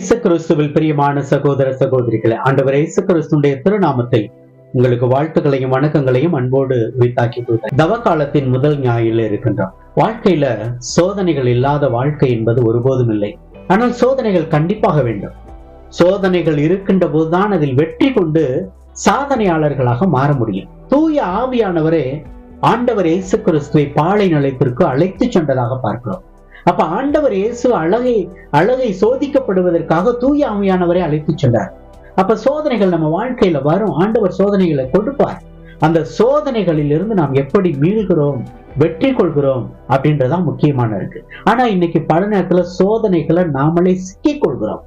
இயேசு கிறிஸ்துவில் பிரியமான சகோதர சகோதரிகளை ஆண்டவர் இயேசு கிறிஸ்துடைய திருநாமத்தை உங்களுக்கு வாழ்த்துக்களையும் வணக்கங்களையும் அன்போடு வித்தாக்கி தவ காலத்தின் முதல் ஞாயில இருக்கின்றோம் வாழ்க்கையில சோதனைகள் இல்லாத வாழ்க்கை என்பது ஒருபோதும் இல்லை. ஆனால் சோதனைகள் கண்டிப்பாக வேண்டும். சோதனைகள் இருக்கின்ற போதுதான் அதில் வெற்றி கொண்டு சாதனையாளர்களாக மாற முடியும். தூய ஆவியானவரே ஆண்டவர் இயேசு கிறிஸ்துவை பாலை நிலையத்திற்கு அழைத்து சென்றதாக பார்க்கிறோம். அப்ப ஆண்டவர் இயேசு அழகை அழகை சோதிக்கப்படுவதற்காக தூய ஆமையானவரை அழைத்து சென்றார். அப்ப சோதனைகள் நம்ம வாழ்க்கையில வரும். ஆண்டவர் சோதனைகளை கொடுப்பார். அந்த சோதனைகளில் இருந்து நாம் எப்படி மீள்கிறோம் வெற்றி கொள்கிறோம் அப்படின்றதான் முக்கியமான இருக்கு. ஆனா இன்னைக்கு பல நேரத்துல சோதனைகளை நாமளே சிக்கிக் கொள்கிறோம்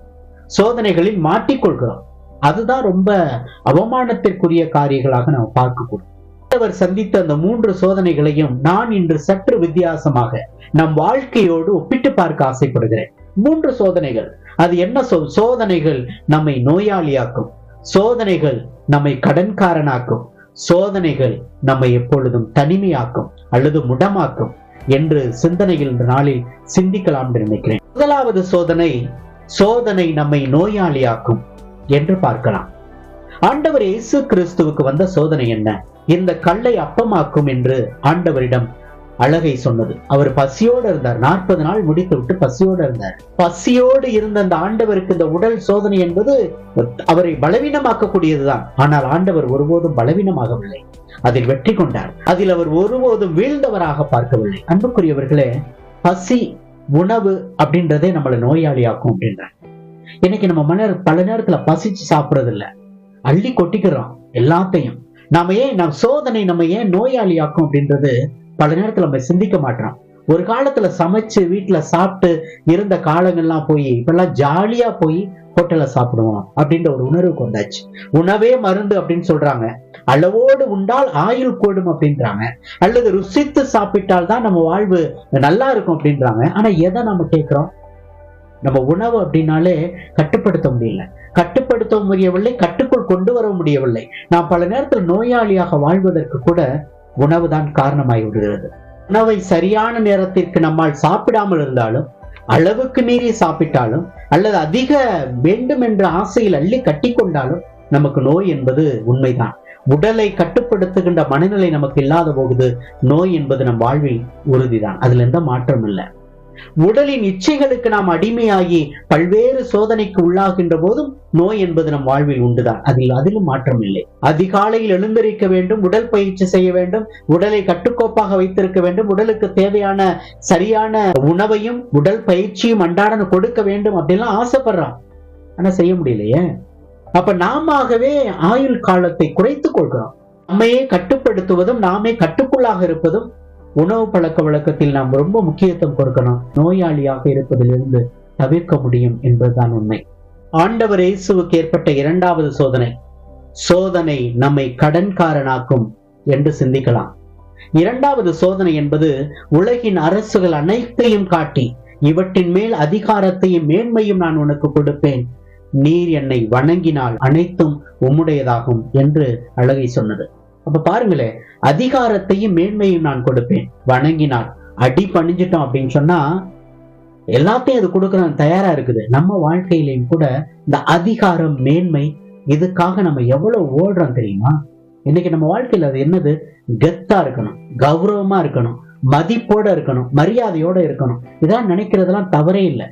சோதனைகளில் மாட்டிக்கொள்கிறோம். அதுதான் ரொம்ப அவமானத்திற்குரிய காரியங்களாக நாம் பார்க்கக்கூடும். ஆண்டவர் சந்தித்த அந்த மூன்று சோதனைகளையும் நான் இன்று சற்று வித்தியாசமாக நம் வாழ்க்கையோடு ஒப்பிட்டு பார்க்க ஆசைப்படுகிறேன். மூன்று சோதனைகள். அது என்ன சொல் சோதனைகள் நம்மை நோயாளியாக்கும். சோதனைகள் நம்மை கடன்காரனாக்கும். சோதனைகள் நம்மை எப்பொழுதும் தனிமையாக்கும் அல்லது முடமாக்கும் என்று சிந்தனைகள் இந்த நாளில் சிந்திக்கலாம் என்று நினைக்கிறேன். முதலாவது சோதனை சோதனை நம்மை நோயாளியாக்கும் என்று பார்க்கலாம். ஆண்டவர் இயேசு கிறிஸ்துவுக்கு வந்த சோதனை என்ன? இந்த கல்லை அப்பமாக்கும் என்று ஆண்டவரிடம் அழகை சொன்னது. அவர் பசியோடு இருந்தார். நாற்பது நாள் முடித்து விட்டு பசியோடு இருந்தார். பசியோடு இருந்த அந்த ஆண்டவருக்கு இந்த உடல் சோதனை என்பது அவரை பலவீனமாக்கக்கூடியதுதான். ஆனால் ஆண்டவர் ஒருபோதும் பலவீனமாகவில்லை. அதில் வெற்றி கொண்டார். அதில் அவர் ஒருபோதும் வீழ்ந்தவராக பார்க்கவில்லை. அன்புக்குரியவர்களே பசி உணவு அப்படின்றதே நம்மளை நோயாளியாக்கும் அப்படின்றார். இன்னைக்கு நம்ம மன்னர் பல நேரத்துல பசிச்சு சாப்பிடுறது இல்ல அள்ளி கொட்டிக்கிறோம் எல்லாத்தையும். நாம ஏன் நம் சோதனை நம்ம ஏன் நோயாளியாக்கும் அப்படின்றது பல நேரத்துல நம்ம சிந்திக்க மாட்டோம். ஒரு காலத்துல சமைச்சு வீட்டுல சாப்பிட்டு இருந்த காலங்கள்லாம் போய் இப்பெல்லாம் ஜாலியா போய் ஹோட்டல்ல சாப்பிடுவோம் அப்படின்ற ஒரு உணர்வுக்கு வந்தாச்சு. உணவே மருந்து அப்படின்னு சொல்றாங்க. அளவோடு உண்டால் ஆயுள் கூடும் அப்படின்றாங்க. அல்லது ருசித்து சாப்பிட்டால் தான் நம்ம வாழ்வு நல்லா இருக்கும் அப்படின்றாங்க. ஆனா எதை நம்ம கேட்கிறோம்? நம்ம உணவு அப்படின்னாலே கட்டுப்படுத்த முடியல. கட்டுப்படுத்த முடியவில்லை கட்டு கொண்டு வர முடியவில்லை. நாம் பல நேரத்தில் நோயாளியாக வாழ்வதற்கு கூட உணவு தான் காரணமாகி விடுகிறது உணவை சரியான நேரத்திற்கு நம்மால் சாப்பிடாமல் இருந்தாலும் அளவுக்கு மீறி சாப்பிட்டாலும் அல்லது அதிக வேண்டும் என்ற ஆசையில் அள்ளி கட்டி கொண்டாலும் நமக்கு நோய் என்பது உண்மைதான். உடலை கட்டுப்படுத்துகின்ற மனநிலை நமக்கு இல்லாத போகுது நோய் என்பது நம் வாழ்வில் உறுதிதான். அதுல எந்த மாற்றம் இல்லை உடலின் இச்சைகளுக்கு நாம் அடிமையாகி பல்வேறு சோதனைக்கு உள்ளாகின்ற போதும் நோய் என்பது நம் வாழ்வில் உண்டுதான். அதில் அதிலும் மாற்றம் இல்லை. அதிகாலையில் எழுந்திருக்க வேண்டும் உடல் பயிற்சி செய்ய வேண்டும் உடலை கட்டுக்கோப்பாக வைத்திருக்க வேண்டும் உடலுக்கு தேவையான சரியான உணவையும் உடல் பயிற்சியும் அன்றாடம் கொடுக்க வேண்டும் அப்படின்லாம் ஆசைப்படுறான். ஆனா செய்ய முடியலையே. அப்ப நாமவே ஆயுள் காலத்தை குறைத்துக் கொள்கிறோம். நம்மையே கட்டுப்படுத்துவதும் நாமே கட்டுக்குள்ளாக இருப்பதும் உணவு பழக்க வழக்கத்தில் நாம் ரொம்ப முக்கியத்துவம் கொடுக்கணும். நோயாளியாக இருப்பதிலிருந்து தவிர்க்க முடியும் என்பதுதான் உண்மை. ஆண்டவர் இயேசுவுக்கு ஏற்பட்ட இரண்டாவது சோதனை. சோதனை நம்மை கடன்காரனாக்கும் என்று சிந்திக்கலாம். இரண்டாவது சோதனை என்பது உலகின் அரசுகள் அனைத்தையும் காட்டி இவற்றின் மேல் அதிகாரத்தையும் மேன்மையும் நான் உனக்கு கொடுப்பேன். நீர் என்னை வணங்கினால் அனைத்தும் உம்முடையதாகும் என்று அழகை சொன்னது. அப்ப பாருங்களேன் அதிகாரத்தையும் மேன்மையும் நான் கொடுப்பேன். வணங்கினால் அடி பணிஞ்சிட்டோம் அப்படின்னு சொன்னா எல்லாத்தையும் அது கொடுக்க தயாரா இருக்குது. நம்ம வாழ்க்கையிலையும் கூட இந்த அதிகாரம் மேன்மை இதுக்காக நம்ம எவ்வளவு ஓடுறோம் தெரியுமா? இன்னைக்கு நம்ம வாழ்க்கையில அது என்னது? கெத்தா இருக்கணும் கௌரவமா இருக்கணும் மதிப்போட இருக்கணும் மரியாதையோட இருக்கணும். இதெல்லாம் நினைக்கிறதெல்லாம் தவறே இல்லை.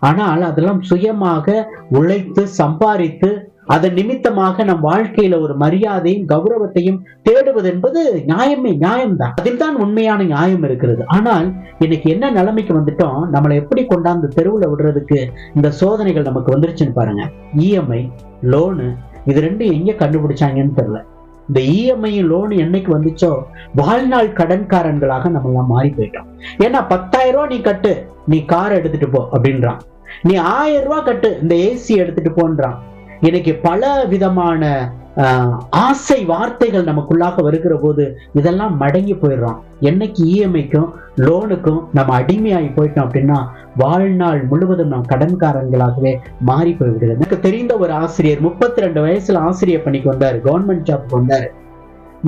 ஆனால் அதெல்லாம் சுயமாக உழைத்து சம்பாதித்து அதன் நிமித்தமாக நம் வாழ்க்கையில ஒரு மரியாதையும் கௌரவத்தையும் தேடுவது என்பது நியாயமே நியாயம்தான். அதில் தான் உண்மையான நியாயம் இருக்கிறது. ஆனால் இன்னைக்கு என்ன நிலைமைக்கு வந்துட்டோம்? நம்மளை எப்படி கொண்டாந்து தெருவுல விடுறதுக்கு இந்த சோதனைகள் நமக்கு வந்துருச்சுன்னு பாருங்க. இஎம்ஐ லோனு இது ரெண்டும் எங்க கண்டுபிடிச்சாங்கன்னு தெரியல. இந்த இஎம்ஐயும் லோன் என்னைக்கு வந்துச்சோ? வாழ்நாள் கடன்காரன்களாக நம்ம எல்லாம் மாறி போயிட்டோம் ஏன்னா பத்தாயிரம் ரூபாய் நீ கட்டு. நீ கார் எடுத்துட்டு போ அப்படின்றான். நீ ஆயிரம் ரூபாய் கட்டு. இந்த ஏசி எடுத்துட்டு போன்றான். இன்னைக்கு பல விதமான ஆசை வார்த்தைகள் நமக்குள்ளாக வருகிற போது இதெல்லாம் மடங்கி போயிடுறோம் என்னைக்கு இஎம்ஐக்கும் லோனுக்கும் நம்ம அடிமையாகி போயிட்டோம் அப்படின்னா வாழ்நாள் முழுவதும் நாம் கடன்காரங்களாகவே மாறி போய்விடுது. எனக்கு தெரிந்த ஒரு ஆசிரியர் முப்பத்தி ரெண்டு வயசுல ஆசிரியர் பணிக்கு வந்தார் கவர்மெண்ட் ஜாப்க்கு வந்தார்.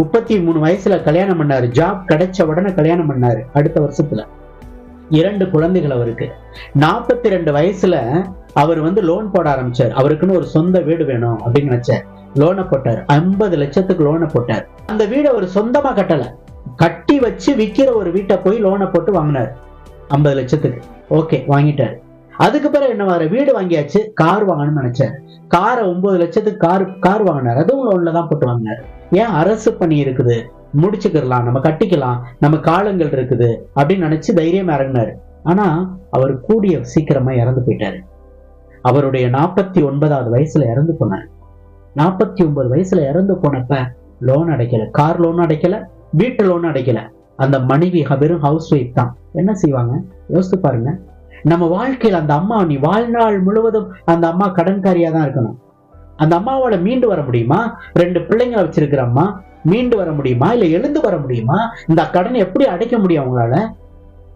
முப்பத்தி மூணு வயசுல கல்யாணம் பண்ணாரு ஜாப் கிடைச்ச உடனே கல்யாணம் பண்ணாரு அடுத்த வருஷத்துல. இரண்டு குழந்தைகள் அவருக்கு. நாற்பத்தி ரெண்டு வயசுல அவர் வந்து லோன் போட ஆரம்பிச்சார். அவருக்குன்னு ஒரு சொந்த வீடு வேணும் அப்படின்னு நினைச்சார். லோனை போட்டார். ஐம்பது லட்சத்துக்கு லோனை போட்டார். அந்த வீடு அவர் சொந்தமா கட்டல. கட்டி வச்சு விற்கிற ஒரு வீட்டை போய் லோனை போட்டு வாங்கினார். ஐம்பது லட்சத்துக்கு. ஓகே வாங்கிட்டார். அதுக்கு பிறகு என்ன வர வீடு வாங்கியாச்சு. கார் வாங்கணும்னு நினைச்சார். காரை ஒன்பது லட்சத்துக்கு கார் கார் வாங்கினார். அதுவும் லோன்ல தான் போட்டு வாங்கினார். ஏன் அரசு பணி இருக்குது? முடிச்சுக்கிடலாம் நம்ம கட்டிக்கலாம் நம்ம காலங்கள் இருக்குது அப்படின்னு நினைச்சு தைரியம் இறங்கினாரு. ஆனா அவர் கூடிய சீக்கிரமா இறந்து போயிட்டாரு. அவருடைய நாற்பத்தி ஒன்பதாவது வயசுல இறந்து போனார். நாற்பத்தி ஒன்பது வயசுல இறந்து போனப்ப லோன் அடைக்கல கார் லோன் அடைக்கல வீட்டு லோன் அடைக்கல. அந்த மனைவி வெறும் ஹவுஸ் ஒய்ஃப் தான். என்ன செய்வாங்க? யோசித்து பாருங்க. நம்ம வாழ்க்கையில் அந்த அம்மா நீ வாழ்நாள் முழுவதும் அந்த அம்மா கடன்காரியா தான் இருக்கணும். அந்த அம்மாவோட மீண்டு வர முடியுமா? ரெண்டு பிள்ளைங்களை வச்சிருக்கிற அம்மா மீண்டு வர முடியுமா? இல்ல எழுந்து வர முடியுமா? இந்த கடனை எப்படி அடைக்க முடியும் அவங்களால?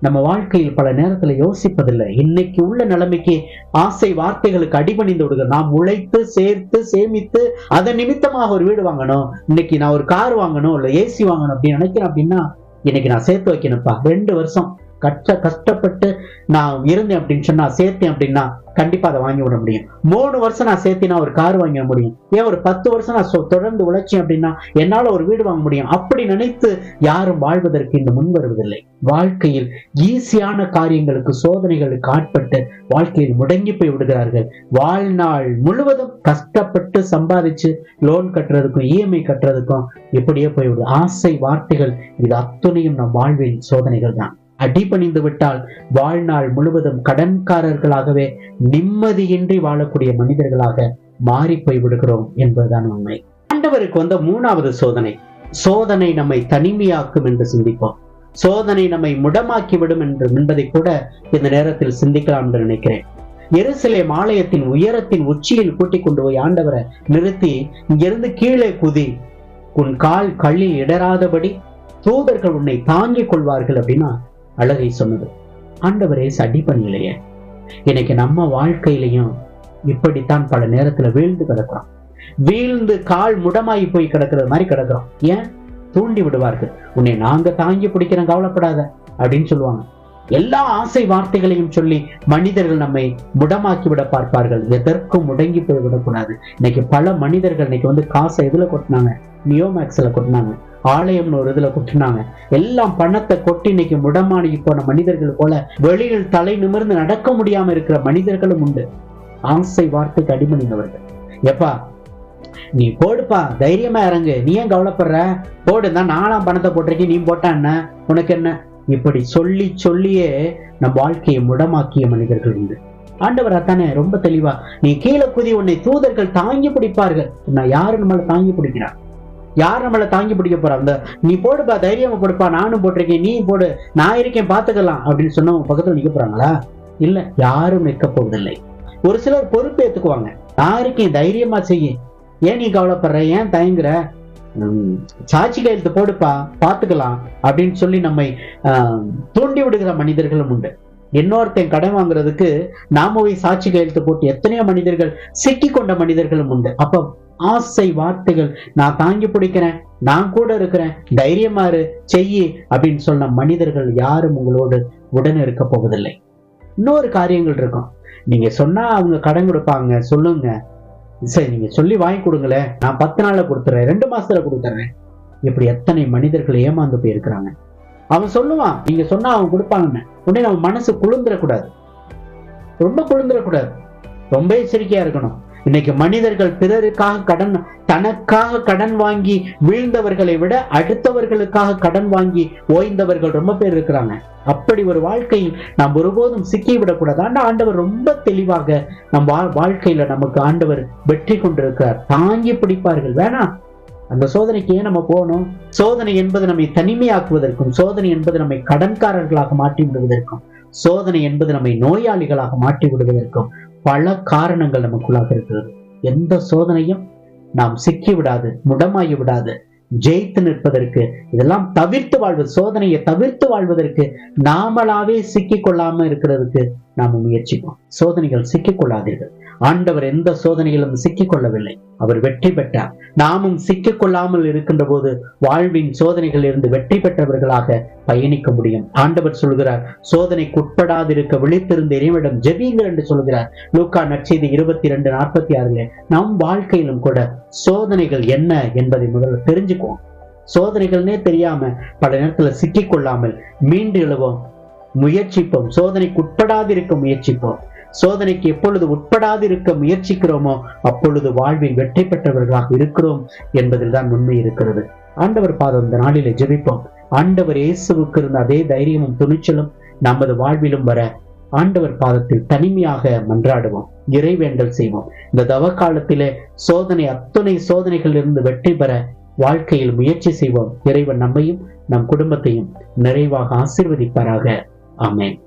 நம்ம வாழ்க்கையில் பல நேரத்துல யோசிப்பதில்லை. இன்னைக்கு உள்ள நிலைமைக்கு ஆசை வார்த்தைகளுக்கு அடிபணிந்து விடுங்க நாம் உழைத்து சேர்த்து சேமித்து அதன் நிமித்தமாக ஒரு வீடு வாங்கணும். இன்னைக்கு நான் ஒரு கார் வாங்கணும் இல்ல ஏசி வாங்கணும் அப்படின்னு நினைக்கிறேன் அப்படின்னா இன்னைக்கு நான் சேர்த்து வைக்கணும்ப்பா. ரெண்டு வருஷம். கஷ்ட கஷ்டப்பட்டு நான் இருந்தேன் அப்படின்னு சொன்னா சேர்த்தேன் அப்படின்னா கண்டிப்பா அதை வாங்கி விட முடியும். மூணு வருஷம் நான் சேர்த்தினா ஒரு கார் வாங்க முடியும். ஏன் ஒரு பத்து வருஷம் நான் தொடர்ந்து உழைச்சேன் அப்படின்னா என்னால ஒரு வீடு வாங்க முடியும். அப்படி நினைத்து யாரும் வாழ்வதற்கு இன்று முன் வருவதில்லை. வாழ்க்கையில் ஈஸியான காரியங்களுக்கு சோதனைகளுக்கு ஆட்பட்டு வாழ்க்கையில் முடங்கி போய் விடுகிறார்கள். வாழ்நாள் முழுவதும் கஷ்டப்பட்டு சம்பாதிச்சு லோன் கட்டுறதுக்கும் இஎம்ஐ கட்டுறதுக்கும் இப்படியே போய்விடு ஆசை வார்த்தைகள் இது அத்துணையும் நம் வாழ்வின் சோதனைகள் தான். அடிபணிந்து விட்டால் வாழ்நாள் முழுவதும் கடன்காரர்களாகவே நிம்மதியின்றி வாழக்கூடிய மனிதர்களாக மாறி போய் விடுகிறோம் என்பதுதான் உண்மை. ஆண்டவருக்கு வந்த மூணாவது சோதனை. சோதனை நம்மை தனிமையாக்கும் என்று சிந்திப்போம். சோதனை நம்மை முடமாக்கி விடும் என்று என்பதை கூட இந்த நேரத்தில் சிந்திக்கலாம் என்று நினைக்கிறேன். எருசலேம் ஆலயத்தின் உயரத்தின் உச்சியில் கூட்டிக் கொண்டு போய் ஆண்டவரை நிறுத்தி இங்கிருந்து கீழே குதி உன் கால் கல்லில் இடராதபடி தூதர்கள் உன்னை தாங்கிக் கொள்வார்கள் அப்படின்னா அழகை சொன்னது. ஆண்டவரே சடி பண்ணலையே இன்னைக்கு நம்ம வாழ்க்கையிலையும் இப்படித்தான் பல நேரத்துல வீழ்ந்து கிடக்கிறோம். வீழ்ந்து கால் முடமாயி போய் கிடக்கிறது மாதிரி கிடக்கிறோம். ஏன்? தூண்டி விடுவார்கள். உன்னை நாங்க தாங்கி பிடிக்கிறோம் கவலைப்படாத அப்படின்னு சொல்லுவாங்க. எல்லா ஆசை வார்த்தைகளையும் சொல்லி மனிதர்கள் நம்மை முடமாக்கி விட பார்ப்பார்கள். எதற்கும் முடங்கி போய் விடக்கூடாது இன்னைக்கு பல மனிதர்கள் இன்னைக்கு வந்து காசை எதுல கொட்டினாங்க? நியோமேக்ஸ்ல கொட்டினாங்க. ஆலயம்னு ஒரு இதுல கொட்டினாங்க. எல்லாம் பணத்தை கொட்டி இன்னைக்கு முடமானி போன மனிதர்கள் போல வெளியில் தலை நிமிர்ந்து நடக்க முடியாம இருக்கிற மனிதர்களும் உண்டு. ஆசை வார்த்தைக்கு அடிமணிந்தவர்கள் எப்பா நீ போடுப்பா தைரியமா இறங்கு. நீ ஏன் கவலைப்படுற? போடுதான் நாலாம் பணத்தை போட்டிருக்கேன் நீ போட்டா என்ன? உனக்கு என்ன? இப்படி சொல்லி சொல்லியே நம் வாழ்க்கையை முடமாக்கிய மனிதர்கள் உண்டு. ஆண்டவர் அத்தானே ரொம்ப தெளிவா நீ கீழே குதி உன்னை தூதர்கள் தாங்கி பிடிப்பார்கள். நான் யாரு நம்மளை தாங்கி பிடிக்கிறான் யார் நம்மளை தாங்கி பிடிக்க போறா? அந்த நீ போடுப்பா தைரியமா போடுப்பா நானும் போட்டிருக்கேன் நீ போடு நான் இருக்கேன் பாத்துக்கலாம் அப்படின்னு சொன்னவங்க பக்கத்துல நிக்க போறாங்களா? இல்ல யாரும் நிற்க போவதில்லை. ஒரு சிலர் பொறுப்பு ஏத்துக்குவாங்க. நான் இருக்கேன் தைரியமா செய்ய. ஏன் நீ கவலைப்படுற? ஏன் தயங்குற? சாட்சி கையெழுத்து போடுப்பா பாத்துக்கலாம் அப்படின்னு சொல்லி நம்மை தூண்டி விடுகிற மனிதர்களும் உண்டு. இன்னொருத்தன் கடன் வாங்குறதுக்கு நாம போய் சாட்சி கையெழுத்து போட்டு எத்தனையோ மனிதர்கள் சிக்கி கொண்ட மனிதர்களும் உண்டு. அப்ப ஆசை வார்த்தைகள் நான் தாங்கி பிடிக்கிறேன் நான் கூட இருக்கிறேன் தைரியமா இரு செய்யி அப்படின்னு சொன்ன மனிதர்கள் யாரும் உங்களோடு உடனே இருக்க போவதில்லை. இன்னொரு காரியங்கள் இருக்கும். நீங்க சொன்னா அவங்க கடன் கொடுப்பாங்க சொல்லுங்க. சரி நீங்க சொல்லி வாங்கி கொடுங்களேன். நான் பத்து நாள்ல கொடுத்துறேன். ரெண்டு மாசத்துல கொடுத்துறேன். இப்படி எத்தனை மனிதர்கள் ஏமாந்து போயிருக்கிறாங்க. அவன் சொல்லுவான் நீங்க சொன்னா அவன் கொடுப்பாங்கன்னு. உடனே நம்ம மனசு குளிர்ந்துடக்கூடாது ரொம்ப குளிர்ந்துடக்கூடாது ரொம்ப எச்சரிக்கையா இருக்கணும். இன்னைக்கு மனிதர்கள் பிறருக்காக கடன் தனக்காக கடன் வாங்கி வீழ்ந்தவர்களை விட அடுத்தவர்களுக்காக கடன் வாங்கி ஓய்ந்தவர்கள் ரொம்ப பேர் இருக்கிறாங்க. அப்படி ஒரு வாழ்க்கையில் நாம் ஒருபோதும் சிக்கி விடக்கூடாது. ஆண்டவர் ரொம்ப தெளிவாக நம் வாழ்க்கையில நமக்கு ஆண்டவர் வெற்றி கொண்டிருக்கிறார் தாங்கி பிடிப்பார்கள். வேணாம் அந்த சோதனைக்கு ஏன் நம்ம போகணும்? சோதனை என்பது நம்மை தனிமையாக்குவதற்கும் சோதனை என்பது நம்மை கடன்காரர்களாக மாற்றி விடுவதற்கும் சோதனை என்பது நம்மை நோயாளிகளாக மாற்றி விடுவதற்கும் பல காரணங்கள் நமக்குள்ளாக இருக்கிறது. எந்த சோதனையும் நாம் சிக்கி விடாது முடமாகி விடாது. ஜெயித்து நிற்பதற்கு இதெல்லாம் தவிர்த்து வாழ்வது சோதனையை தவிர்த்து வாழ்வதற்கு நாமளாவே சிக்கி கொள்ளாம இருக்கிறதுக்கு நாம முயற்சிப்போம். சோதனைகள் சிக்கிக் கொள்ளாதீர்கள். ஆண்டவர் எந்த சோதனையிலும் சிக்கிக் கொள்ளவில்லை. அவர் வெற்றி பெற்றார். நாமும் சிக்கிக்கொள்ளாமல் இருக்கின்ற போது வாழ்வின் சோதனைகளில் இருந்து வெற்றி பெற்றவர்களாக பயணிக்க முடியும். ஆண்டவர் சொல்கிறார் சோதனைக்கு உட்படாதிருக்க விழித்திருந்த இறைவனிடம் ஜெபியுங்கள் என்று சொல்கிறார். லூக்கா நற்செய்தி இருபத்தி ரெண்டு நாற்பத்தி ஆறுல நம் வாழ்க்கையிலும் கூட சோதனைகள் என்ன என்பதை முதல்ல தெரிஞ்சுக்குவோம். சோதனைகள்னே தெரியாம பல நேரத்துல சிக்கிக்கொள்ளாமல் மீண்டு எழுவோம் முயற்சிப்போம் சோதனைக்கு உட்படாதிருக்க முயற்சிப்போம். சோதனைக்கு எப்பொழுது உட்படாதிருக்க முயற்சிக்கிறோமோ அப்பொழுது வாழ்வில் வெற்றி பெற்றவர்களாக இருக்கிறோம் என்பதில் தான் உண்மை இருக்கிறது. ஆண்டவர் பாதம் இந்த நாளிலே ஜெபிப்போம். ஆண்டவர் இயேசுவுக்கு இருந்த அதே தைரியமும் துணிச்சலும் நமது வாழ்விலும் வர ஆண்டவர் பாதத்தில் தனிமையாக மன்றாடுவோம். இறைவேண்டல் செய்வோம். இந்த தவ காலத்திலே சோதனை அத்துணை சோதனைகளில் இருந்து வெற்றி பெற வாழ்க்கையில் முயற்சி செய்வோம். இறைவன் நம்மையும் நம் குடும்பத்தையும் நிறைவாக ஆசிர்வதிப்பாராக. ஆமென்.